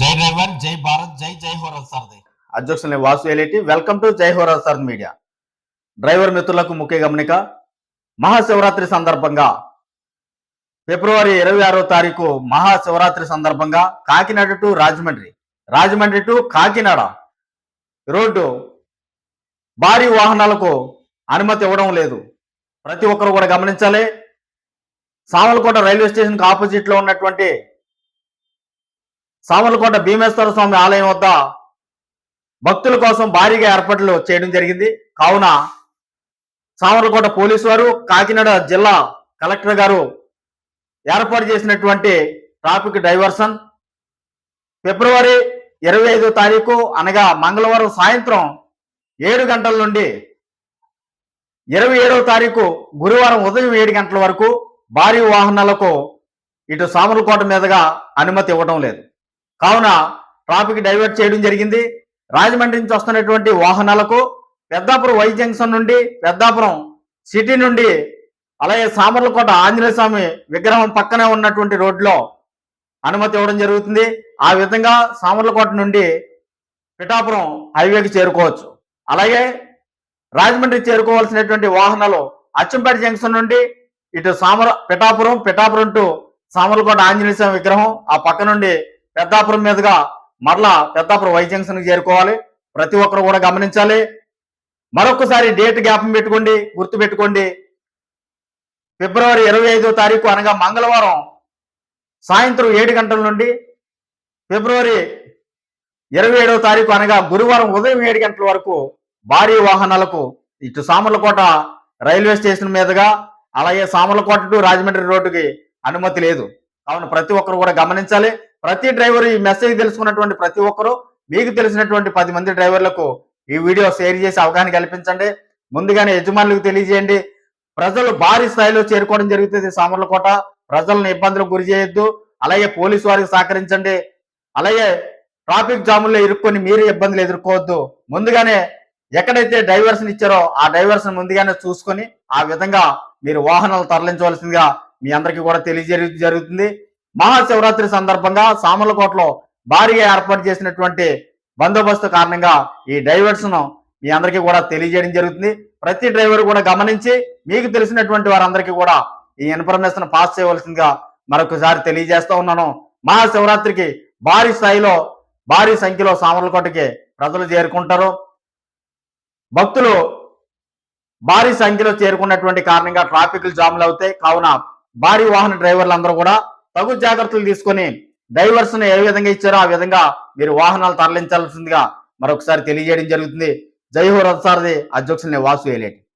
జై డ్రైవర్ జై భారత్ జై జై హోరల్ సార్ది అధ్యక్షుని వాసు ఎలిటి. వెల్కమ్ టు జై హోరల్ సార్ మీడియా. డ్రైవర్ మిత్రులకు ముఖ్య గమనిక మహాశివరాత్రి సందర్భంగా ఫిబ్రవరి ఇరవై ఆరో తారీఖు మహాశివరాత్రి సందర్భంగా Kakinada to Rajahmundry. Rajahmundry to Kakinada road భారీ వాహనాలకు అనుమతి ఇవ్వడం లేదు. ప్రతి ఒక్కరు కూడా గమనించాలి. సామలకోట రైల్వే స్టేషన్కి ఆపోజిట్లో ఉన్నటువంటి సామలకోట భీమేశ్వర స్వామి ఆలయం వద్ద భక్తుల కోసం భారీగా ఏర్పాట్లు చేయడం జరిగింది. కావున సామర్లకోట పోలీసు వారు కాకినాడ జిల్లా కలెక్టర్ గారు ఏర్పాటు చేసినటువంటి ట్రాఫిక్ డైవర్షన్ ఫిబ్రవరి ఇరవై ఐదో తారీఖు అనగా మంగళవారం సాయంత్రం ఏడు గంటల నుండి ఇరవై ఏడవ తారీఖు గురువారం ఉదయం ఏడు గంటల వరకు భారీ వాహనాలకు ఇటు సామర్లకోట మీదుగా అనుమతి ఇవ్వడం లేదు. కావున ట్రాఫిక్ డైవర్ట్ చేయడం జరిగింది. రాజమండ్రి నుంచి వస్తున్నటువంటి వాహనాలకు పెద్దాపురం వై జంక్షన్ నుండి పెద్దాపురం సిటీ నుండి అలాగే సామర్లకోట ఆంజనేయ స్వామి విగ్రహం పక్కనే ఉన్నటువంటి రోడ్లో అనుమతి ఇవ్వడం జరుగుతుంది. ఆ విధంగా సామర్లకోట నుండి పిఠాపురం హైవేకి చేరుకోవచ్చు. అలాగే రాజమండ్రి చేరుకోవాల్సినటువంటి వాహనాలు అచ్చంపేట జంక్షన్ నుండి ఇటు సామర పిఠాపురం పిఠాపురం టు సామర్లకోట ఆంజనేయ స్వామి విగ్రహం ఆ పక్క నుండి పెద్దాపురం మీదుగా మరలా పెద్దాపురం వై జంక్షన్ చేరుకోవాలి. ప్రతి ఒక్కరు కూడా గమనించాలి. మరొకసారి డేట్ జ్ఞాపం పెట్టుకోండి గుర్తు పెట్టుకోండి ఫిబ్రవరి ఇరవై ఐదో తారీఖు అనగా మంగళవారం సాయంత్రం ఏడు గంటల నుండి ఫిబ్రవరి ఇరవై ఏడవ తారీఖు అనగా గురువారం ఉదయం ఏడు గంటల వరకు భారీ వాహనాలకు ఇటు సామర్లకోట రైల్వే స్టేషన్ మీదుగా అలాగే సామర్లకోట టు రాజమండ్రి రోడ్డుకి అనుమతి లేదు. కావున ప్రతి ఒక్కరు కూడా గమనించాలి. ప్రతి డ్రైవర్ ఈ మెసేజ్ తెలుసుకున్నటువంటి ప్రతి ఒక్కరూ మీకు తెలిసినటువంటి పది మంది డ్రైవర్లకు ఈ వీడియో షేర్ చేసి అవగాహన కల్పించండి. ముందుగానే యజమానులకు తెలియజేయండి. ప్రజలు భారీ స్థాయిలో చేరుకోవడం జరుగుతుంది సామర్లకోట. ప్రజలను ఇబ్బందులకు గురి చేయొద్దు. అలాగే పోలీసు వారికి సహకరించండి. అలాగే ట్రాఫిక్ జాముల్లో ఇరుక్కొని మీరు ఇబ్బందులు ఎదుర్కోవద్దు. ముందుగానే ఎక్కడైతే డైవర్షన్ ఇచ్చారో ఆ డైవర్షన్ ముందుగానే చూసుకొని ఆ విధంగా మీరు వాహనాలు తరలించవలసిందిగా మీ అందరికీ కూడా తెలియజే జరుగుతుంది. మహాశివరాత్రి సందర్భంగా సామర్లకోటలో భారీగా ఏర్పాటు చేసినటువంటి బందోబస్తు కారణంగా ఈ డైవర్షన్ మీ అందరికీ కూడా తెలియజేయడం జరుగుతుంది. ప్రతి డ్రైవర్ కూడా గమనించి మీకు తెలిసినటువంటి వారందరికీ కూడా ఈ ఇన్ఫర్మేషన్ పాస్ చేయవలసిందిగా మరొకసారి తెలియజేస్తా ఉన్నాను. మహాశివరాత్రికి భారీ స్థాయిలో భారీ సంఖ్యలో సామర్లకోటకి ప్రజలు చేరుకుంటారు. భక్తులు భారీ సంఖ్యలో చేరుకున్నటువంటి కారణంగా ట్రాఫిక్ జాములు అవుతాయి కావున భారీ వాహన డ్రైవర్లు అందరూ కూడా తగు జాగ్రత్తలు తీసుకొని డైవర్స్ ఏ విధంగా ఇచ్చారో ఆ విధంగా మీరు వాహనాలు తరలించాల్సిందిగా మరొకసారి తెలియజేయడం జరుగుతుంది. జై హో రథసారథి అధ్యక్షుల్ని వాసు ఏలేటి